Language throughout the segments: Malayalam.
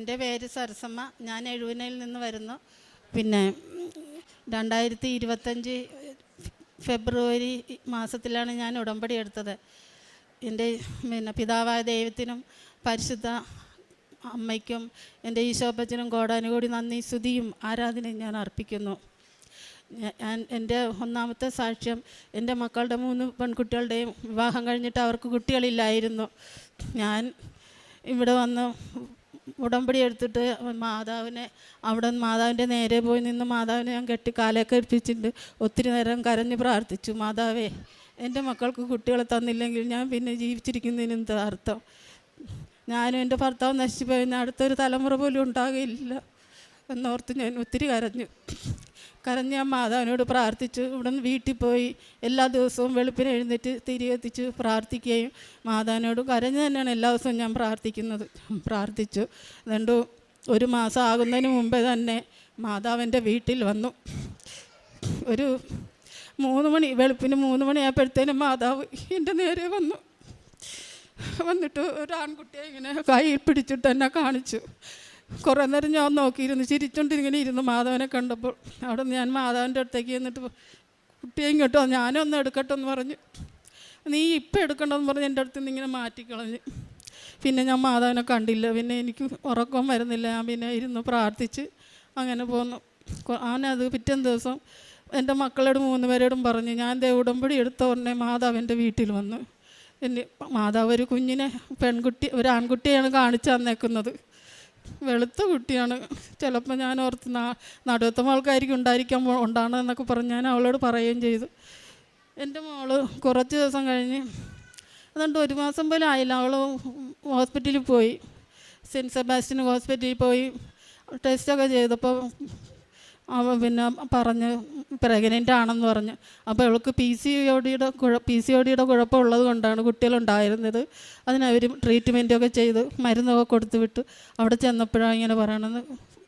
എന്റെ പേര് സരസമ്മ. ഞാൻ എഴുവനയിൽ നിന്ന് വരുന്നു. പിന്നെ രണ്ടായിരത്തി ഇരുപത്തഞ്ച് ഫെബ്രുവരി മാസത്തിലാണ് ഞാൻ ഉടമ്പടി എടുത്തത്. എന്റെ പിന്നെ പിതാവായ ദൈവത്തിനും പരിശുദ്ധ അമ്മയ്ക്കും എന്റെ ഈശോപ്പച്ചനും കോടാനുകൂടി നന്ദി സ്തുതിയും ആരാധനയും ഞാൻ അർപ്പിക്കുന്നു. ഞാൻ എന്റെ ഒന്നാമത്തെ സാക്ഷ്യം എന്റെ മക്കളുടെ മൂന്ന് പെൺകുട്ടികളുടെയും വിവാഹം കഴിഞ്ഞിട്ട് അവർക്ക് കുട്ടികളില്ലായിരുന്നു. ഞാൻ ഇവിടെ വന്ന് ഉടമ്പടി എടുത്തിട്ട് മാതാവിനെ അവിടെ മാതാവിന്റെ നേരെ പോയി നിന്ന് മാതാവിനെ ഞാൻ കെട്ടി കാലൊക്കെ ഏൽപ്പിച്ചിട്ടുണ്ട് ഒത്തിരി നേരം കരഞ്ഞ് പ്രാർത്ഥിച്ചു മാതാവേ എന്റെ മക്കൾക്ക് കുട്ടികളെ തന്നില്ലെങ്കിൽ ഞാൻ പിന്നെ ജീവിച്ചിരിക്കുന്നതിന് എന്താ അർത്ഥം? ഞാനും എന്റെ ഭർത്താവ് നശിച്ചു പോയി അടുത്തൊരു തലമുറ പോലും ഉണ്ടാകില്ല എന്നോർത്ത് ഞാൻ ഒത്തിരി കരഞ്ഞു. കരഞ്ഞ് ഞാൻ മാതാവിനോട് പ്രാർത്ഥിച്ചു ഇവിടെ നിന്ന് വീട്ടിൽ പോയി എല്ലാ ദിവസവും വെളുപ്പിന് എഴുന്നേറ്റ് തിരികെത്തിച്ച് പ്രാർത്ഥിക്കുകയും മാതാവിനോട് കരഞ്ഞു തന്നെയാണ് എല്ലാ ദിവസവും ഞാൻ പ്രാർത്ഥിക്കുന്നത്. പ്രാർത്ഥിച്ചു. അതുകൊണ്ട് ഒരു മാസം ആകുന്നതിന് മുമ്പേ തന്നെ മാതാവിന്റെ വീട്ടിൽ വന്നു. ഒരു മൂന്ന് മണി വെളുപ്പിന് മൂന്ന് മണിയായപ്പോഴത്തേനും മാതാവ് എന്റെ നേരെ വന്നു. വന്നിട്ട് ഒരു ആൺകുട്ടിയെ ഇങ്ങനെ കൈ പിടിച്ചിട്ട് എന്നെ കാണിച്ചു. കുറേ നേരം ഞാൻ നോക്കിയിരുന്നു ചിരിച്ചോണ്ട് ഇങ്ങനെ ഇരുന്നു മാധവനെ കണ്ടപ്പോൾ. അവിടെ ഞാൻ മാധവന്റെ അടുത്തേക്ക് എന്നിട്ട് കുട്ടിയെ കേട്ടോ ഞാനൊന്ന് എടുക്കട്ടെ എന്ന് പറഞ്ഞു. നീ ഇപ്പം എടുക്കണ്ടെന്ന് പറഞ്ഞ് എന്റെ അടുത്ത് നിന്ന് ഇങ്ങനെ മാറ്റിക്കളഞ്ഞ്. പിന്നെ ഞാൻ മാധവനെ കണ്ടില്ല പിന്നെ എനിക്ക് ഉറക്കം വരുന്നില്ല. ഞാൻ പിന്നെ ഇരുന്ന് പ്രാർത്ഥിച്ച് അങ്ങനെ പോന്നു. അവനത് പിറ്റേ ദിവസം എന്റെ മക്കളോട് മൂന്ന് പേരോടും പറഞ്ഞു ഞാൻ ദേ ഉടമ്പടി എടുത്ത ഉടനെ മാതാവ് എന്റെ വീട്ടിൽ വന്നു. എന്നെ മാതാവ് ഒരു കുഞ്ഞിനെ പെൺകുട്ടി ഒരു ആൺകുട്ടിയാണ് കാണിച്ചു തന്നേക്കുന്നത്. വെളുത്ത കുട്ടിയാണ്. ചിലപ്പോൾ ഞാൻ ഓർത്ത് നാ നടുത്തം ആൾക്കാരിക്കും ഉണ്ടായിരിക്കാൻ ഉണ്ടാണെന്നൊക്കെ പറഞ്ഞ് ഞാൻ അവളോട് പറയുകയും ചെയ്തു. എന്റെ മോൾ കുറച്ച് ദിവസം കഴിഞ്ഞ് അതുകൊണ്ട് ഒരു മാസം പോലും ആയില്ല. അവൾ ഹോസ്പിറ്റലിൽ പോയി. സെന്റ് സെബാസ്റ്റ്യൻ ഹോസ്പിറ്റലിൽ പോയി. ടെസ്റ്റൊക്കെ ചെയ്തപ്പോൾ അവ പിന്നെ പറഞ്ഞ് പ്രഗ്നന്റ് ആണെന്ന് പറഞ്ഞ്. അപ്പോൾ അവൾക്ക് പി സി ഒടിയുടെ കുഴ പി സി ഒടിയുടെ കുഴപ്പമുള്ളത് കൊണ്ടാണ് കുട്ടികളുണ്ടായിരുന്നത്. അതിനവർ ട്രീറ്റ്മെന്റൊക്കെ ചെയ്ത് മരുന്നൊക്കെ കൊടുത്തു വിട്ടു അവിടെ ചെന്നപ്പോഴാണ് ഇങ്ങനെ പറയണമെന്ന്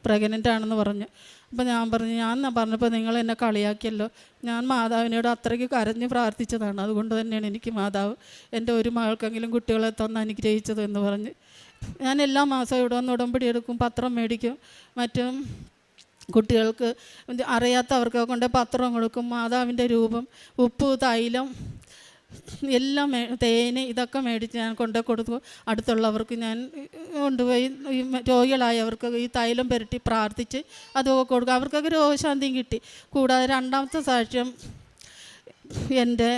പ്രഗ്നന്റ് ആണെന്ന് പറഞ്ഞു. അപ്പോൾ ഞാൻ പറഞ്ഞു ഞാൻ പറഞ്ഞപ്പോൾ നിങ്ങൾ എന്നെ കളിയാക്കിയല്ലോ. ഞാൻ മാതാവിനോട് അത്രയ്ക്ക് കരഞ്ഞ് പ്രാർത്ഥിച്ചതാണ്. അതുകൊണ്ട് തന്നെയാണ് എനിക്ക് മാതാവ് എന്റെ ഒരു മകൾക്കെങ്കിലും കുട്ടികളെ തന്ന് അനുഗ്രഹിച്ചത് എന്ന് പറഞ്ഞ്. ഞാൻ എല്ലാ മാസവും ഇവിടെ വന്ന് ഉടമ്പടി എടുക്കും പത്രം മേടിക്കും മറ്റും കുട്ടികൾക്ക് അറിയാത്തവർക്ക് കൊണ്ട് പത്രം കൊടുക്കും മാതാവിന്റെ രൂപം ഉപ്പ് തൈലം എല്ലാം മേ തേന് ഇതൊക്കെ മേടിച്ച് ഞാൻ കൊണ്ടു കൊടുത്തു. അടുത്തുള്ളവർക്ക് ഞാൻ കൊണ്ടുപോയി ഈ രോഗികളായവർക്ക് ഈ തൈലം പുരട്ടി പ്രാർത്ഥിച്ച് അതൊക്കെ കൊടുക്കും. അവർക്കൊക്കെ രോഗശാന്തിയും കിട്ടി. കൂടാതെ രണ്ടാമത്തെ സാക്ഷ്യം എന്റെ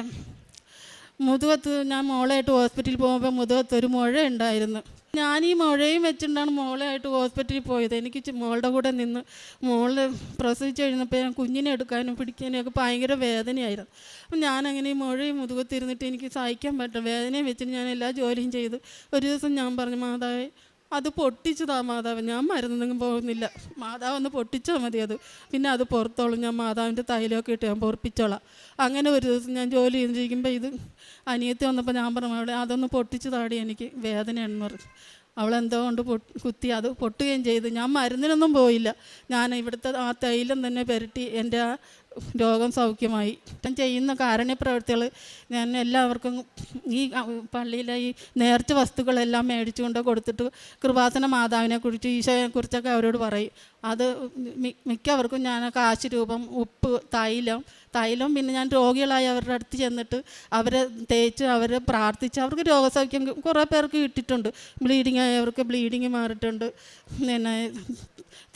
മുതുകത്ത് ഞാൻ മോളായിട്ട് ഹോസ്പിറ്റലിൽ പോകുമ്പോൾ മുതുകത്ത് ഒരു മുഴ ഉണ്ടായിരുന്നു. ഞാൻ ഈ മുഴയും വെച്ചിട്ടാണ് മോളായിട്ട് ഹോസ്പിറ്റലിൽ പോയത്. എനിക്ക് മോളുടെ കൂടെ നിന്ന് മോൾ പ്രസവിച്ച് കഴിഞ്ഞപ്പോൾ ഞാൻ കുഞ്ഞിനെ എടുക്കാനും പിടിക്കാനും ഒക്കെ ഭയങ്കര വേദനയായിരുന്നു. അപ്പം ഞാനങ്ങനെ ഈ മുഴയും മുതുകത്തിരുന്നിട്ട് എനിക്ക് സഹിക്കാൻ പറ്റും വേദനയും വെച്ചിട്ട് ഞാൻ എല്ലാ ജോലിയും ചെയ്ത് ഒരു ദിവസം ഞാൻ പറഞ്ഞു മാതാവേ അത് പൊട്ടിച്ചതാ മാതാവ്. ഞാൻ മരുന്നൊന്നും പോകുന്നില്ല. മാതാവ് ഒന്ന് പൊട്ടിച്ചാൽ മതി അത്. പിന്നെ അത് പുറത്തോളും. ഞാൻ മാതാവിന്റെ തൈലമൊക്കെ ഇട്ട് ഞാൻ പൊറപ്പിച്ചോളാം. അങ്ങനെ ഒരു ദിവസം ഞാൻ ജോലി ചെയ്തിരിക്കുമ്പോൾ ഇത് അനിയത്തി വന്നപ്പോൾ ഞാൻ പറഞ്ഞു അവിടെ അതൊന്ന് പൊട്ടിച്ച് താടി എനിക്ക് വേദനയാണെന്ന് പറഞ്ഞു. അവളെന്തോ കൊണ്ട് പൊട്ടി കുത്തി അത് പൊട്ടുകയും ചെയ്തു. ഞാൻ മരുന്നിനൊന്നും പോയില്ല. ഞാൻ ഇവിടുത്തെ ആ തൈലം തന്നെ പുരട്ടി എന്റെ ആ രോഗം സൗഖ്യമായി. ഞാൻ ചെയ്യുന്ന കാരുണ്യ പ്രവൃത്തികൾ ഞാൻ എല്ലാവർക്കും ഈ പള്ളിയിലെ ഈ നേർച്ച വസ്തുക്കളെല്ലാം മേടിച്ചുകൊണ്ട് കൊടുത്തിട്ട് കൃപാസന മാതാവിനെ കുറിച്ച് ഈശോയെ കുറിച്ചൊക്കെ അവരോട് പറയും. അത് മിക്കവർക്കും ഞാൻ കാശ് രൂപം ഉപ്പ് തൈലം തൈലം പിന്നെ ഞാൻ രോഗികളായി അവരുടെ അടുത്ത് ചെന്നിട്ട് അവരെ തേച്ച് അവരെ പ്രാർത്ഥിച്ച് അവർക്ക് രോഗസൗഖ്യം കുറേ പേർക്ക് കിട്ടിയിട്ടുണ്ട്. ബ്ലീഡിങ് ആയവർക്ക് ബ്ലീഡിങ് മാറിയിട്ടുണ്ട്. പിന്നെ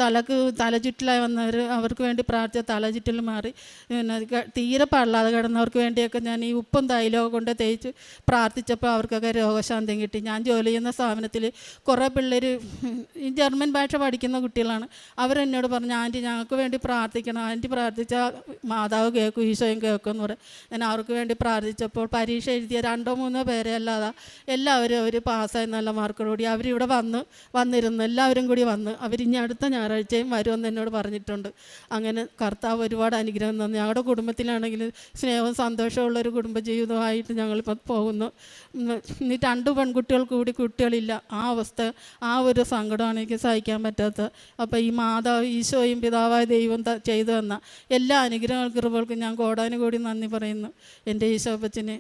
തലക്ക് തലചുറ്റിലായി വന്നവർ അവർക്ക് വേണ്ടി പ്രാർത്ഥിച്ച തലചുറ്റിൽ മാറി. പിന്നെ ക- തീരെ പാടില്ലാതെ കിടന്നവർക്ക് വേണ്ടിയൊക്കെ ഞാൻ ഈ ഉപ്പും തൈലവും കൊണ്ട് തേച്ച് പ്രാർത്ഥിച്ചപ്പോൾ അവർക്കൊക്കെ രോഗശാന്തി കിട്ടി. ഞാൻ ജോലി ചെയ്യുന്ന സ്ഥാപനത്തിൽ കുറേ പിള്ളേർ ഈ ജർമ്മൻ ഭാഷ പഠിക്കുന്ന കുട്ടികളാണ്. അവരെന്നോട് പറഞ്ഞു ആന്റി ഞങ്ങൾക്ക് വേണ്ടി പ്രാർത്ഥിക്കണം. ആന്റി പ്രാർത്ഥിച്ചാൽ മാതാവ് കേൾക്കും ഈശോയും കേൾക്കും എന്ന് പറയും. ഞാൻ അവർക്ക് വേണ്ടി പ്രാർത്ഥിച്ചപ്പോൾ പരീക്ഷ എഴുതിയ രണ്ടോ മൂന്നോ പേരെ അല്ലാതെ എല്ലാവരും അവർ പാസ്സായി നല്ല മാർക്കോടുകൂടി അവരിവിടെ വന്ന് വന്നിരുന്നു. എല്ലാവരും കൂടി വന്ന് അവരിനി അടുത്ത ഞായറാഴ്ചയും വരുമെന്ന് എന്നോട് പറഞ്ഞിട്ടുണ്ട്. അങ്ങനെ കർത്താവ് ഒരുപാട് അനുഗ്രഹിച്ചു അനുഗ്രഹം തന്നെ. ഞങ്ങളുടെ കുടുംബത്തിലാണെങ്കിൽ സ്നേഹവും സന്തോഷമുള്ള ഒരു കുടുംബജീവിതമായിട്ട് ഞങ്ങളിപ്പോൾ പോകുന്നു. രണ്ട് പെൺകുട്ടികൾ കൂടി കുട്ടികളില്ല. ആ അവസ്ഥ ആ ഒരു സങ്കടമാണ് എനിക്ക് സഹിക്കാൻ പറ്റാത്തത്. അപ്പോൾ ഈ മാതാവ് ഈശോയും പിതാവായ ദൈവം ചെയ്തു തന്ന എല്ലാ അനുഗ്രഹങ്ങൾ കൃപകൾക്കും ഞാൻ കോടാനുകൂടി നന്ദി പറയുന്നു. എന്റെ ഈശോപ്പച്ചനെ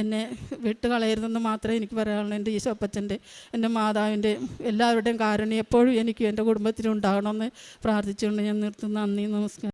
എന്നെ വിട്ടുകളയരുതെന്ന് മാത്രമേ എനിക്ക് പറയാനുള്ളൂ. എന്റെ ഈശോപ്പച്ചന്റെ എന്റെ മാതാവിന്റെ എല്ലാവരുടെയും കാരുണ്യം എപ്പോഴും എനിക്കും എന്റെ കുടുംബത്തിനും ഉണ്ടാകണമെന്ന് പ്രാർത്ഥിച്ചുകൊണ്ട് ഞാൻ നിർത്തുന്നു. നന്ദി നമസ്കാരം.